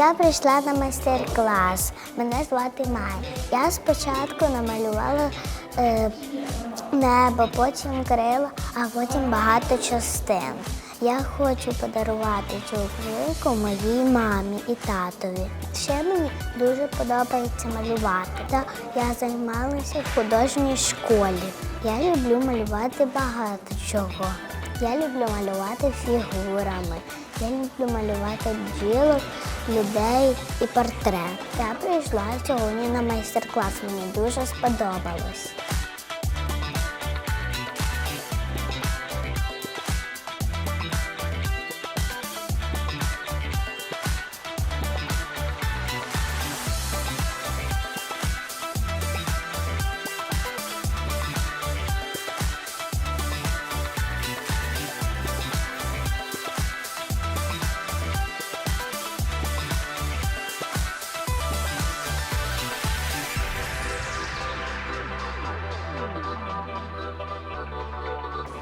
Я прийшла на майстер-клас. Мене звати Майя. Я спочатку намалювала е, небо, потім крила, а потім багато частин. Я хочу подарувати цю книгу моїй мамі і татові. Ще мені дуже подобається малювати. Я займалася в художній школі. Я люблю малювати багато чого. Я люблю малювати фігурами. Я люблю малювати бджілок, людей і портрет. Я прийшла сьогодні на майстер-клас. Мені дуже сподобалось.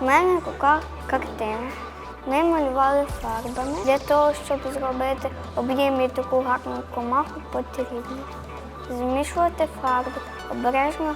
У мене рука картина. Ми малювали фарбами. Для того, щоб зробити об'ємі таку гарну комаху, потрібно змішувати фарби, обережно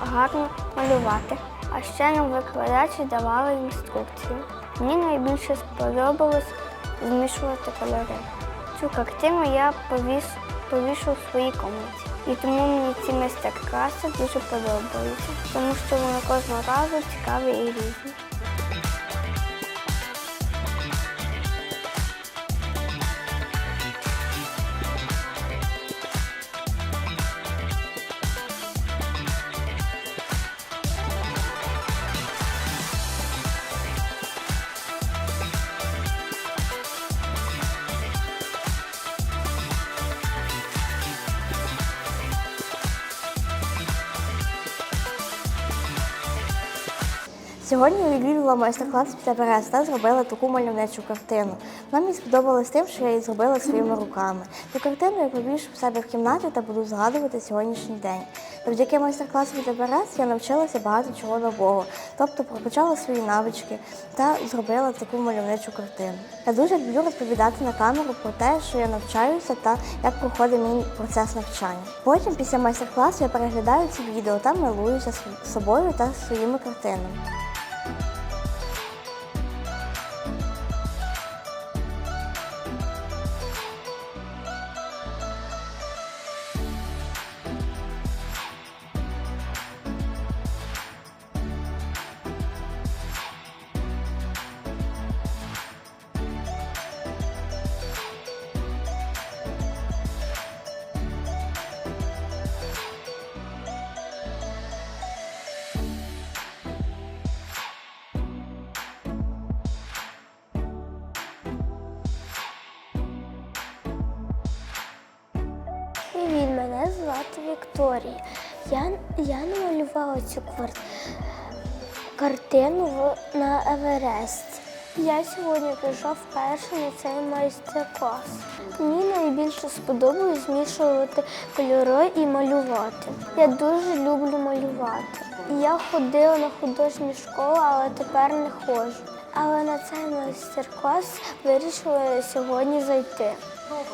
гарно малювати. А ще нам викладачі давали інструкцію. Мені найбільше сподобалось змішувати кольори. Цю картину я повіс, повішу в своїй комнаті. І тому мені ці майстер-класи дуже подобаються, тому що вони кожного разу цікаві і різні. Сьогодні я відвідала майстер-клас після Берез та зробила таку мальовничу картину. Вона мені сподобалась тим, що я її зробила своїми руками. Цю картину я повішу в себе в кімнаті та буду згадувати сьогоднішній день. Завдяки майстер-класу від я навчилася багато чого нового, тобто прокачала свої навички та зробила таку мальовничу картину. Я дуже люблю розповідати на камеру про те, що я навчаюся та як проходить мій процес навчання. Потім, після майстер-класу, я переглядаю ці відео та милуюся собою та своїми картинами. Мене звати Вікторія. Я, я намалювала цю картину на Еверест. Я сьогодні прийшов вперше на цей майстер-клас. Мені найбільше сподобалось змішувати кольори і малювати. Я дуже люблю малювати. Я ходила на художню школу, але тепер не ходжу. Але на цей майстер-клас вирішила сьогодні зайти.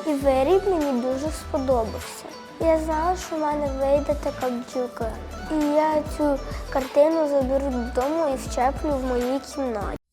І виріб мені дуже сподобався. Я знала, що в мене вийде така бджілка. І я цю картину заберу додому і вчеплю в моїй кімнаті.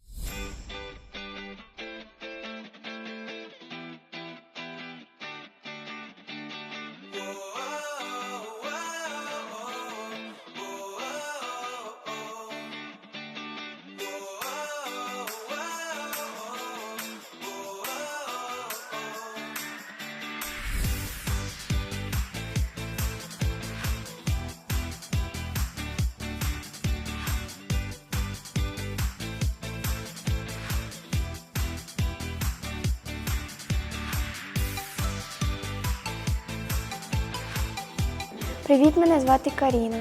Привіт, мене звати Каріна.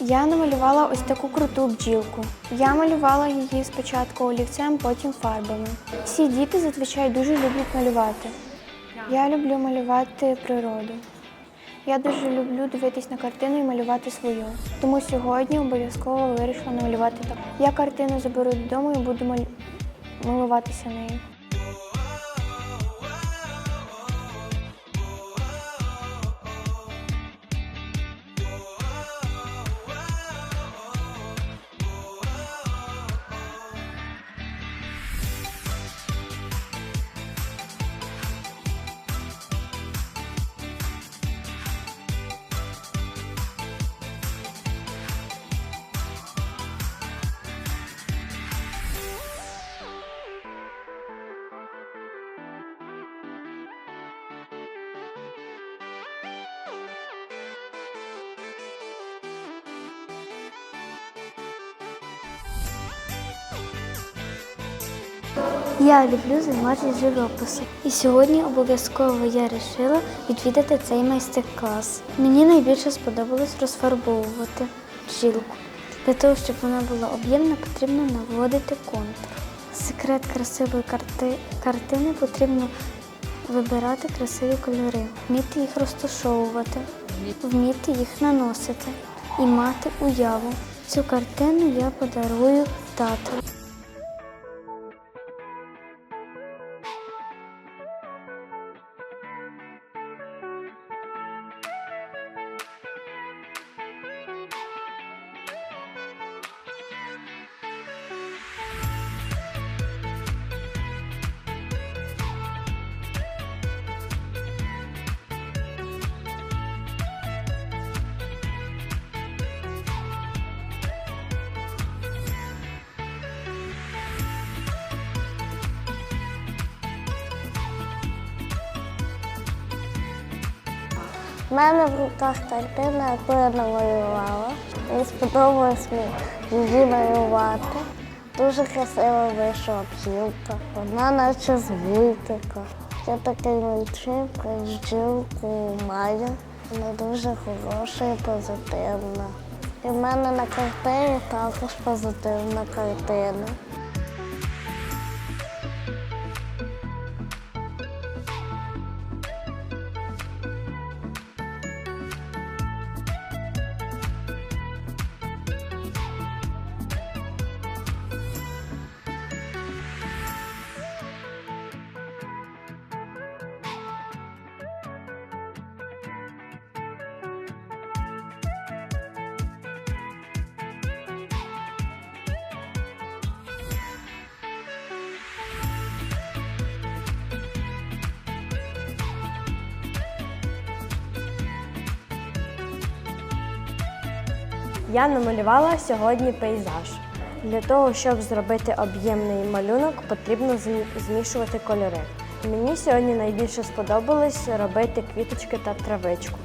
Я намалювала ось таку круту бджілку. Я малювала її спочатку олівцем, потім фарбами. Всі діти зазвичай дуже люблять малювати. Я люблю малювати природу. Я дуже люблю дивитись на картину і малювати свою. Тому сьогодні обов'язково вирішила намалювати так. Я картину заберу додому і буду малюватися нею. Я люблю займатися живописом. І сьогодні обов'язково я вирішила відвідати цей майстер-клас. Мені найбільше сподобалось розфарбовувати бджілку. Для того, щоб вона була об'ємна, потрібно наводити контур. Секрет красивої карти... картини потрібно вибирати красиві кольори, вміти їх розташовувати, вміти їх наносити і мати уяву. Цю картину я подарую тату. У мене в руках картина, яку я намалювала. Мені сподобалось її малювати. Дуже красиво вийшла бджілка. Вона наче з мультика. Є такий мультфільм про бджілку Майю. Вона дуже хороша і позитивна. І в мене на картині також позитивна картина. Я намалювала сьогодні пейзаж. Для того, щоб зробити об'ємний малюнок, потрібно зм- змішувати кольори. Мені сьогодні найбільше сподобалось робити квіточки та травичку.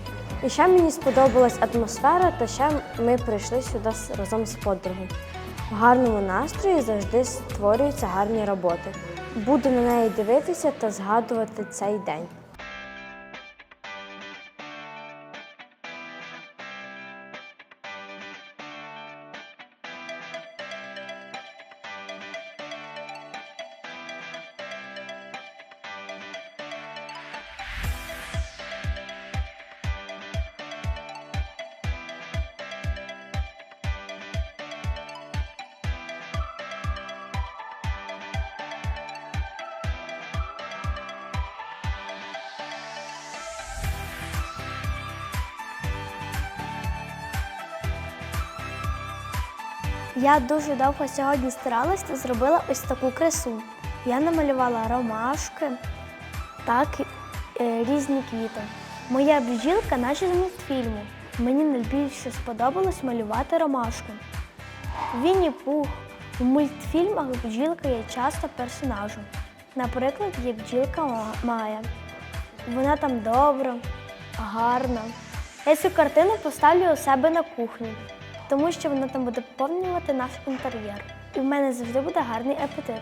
І ще мені сподобалась атмосфера, та ще ми прийшли сюди разом з подругою. В гарному настрої завжди створюються гарні роботи. Буду на неї дивитися та згадувати цей день. Я дуже довго сьогодні старалась та зробила ось таку красу. Я намалювала ромашки, так е, різні квіти. Моя бджілка, наче з мультфільму. Мені найбільше сподобалось малювати ромашку. Вінні Пух. У мультфільмах бджілка є часто персонажем. Наприклад, є бджілка Ма- Майя. Вона там добра, гарна. Я цю картину поставлю у себе на кухні, тому що вона там буде поповнювати наш інтер'єр. І в мене завжди буде гарний апетит.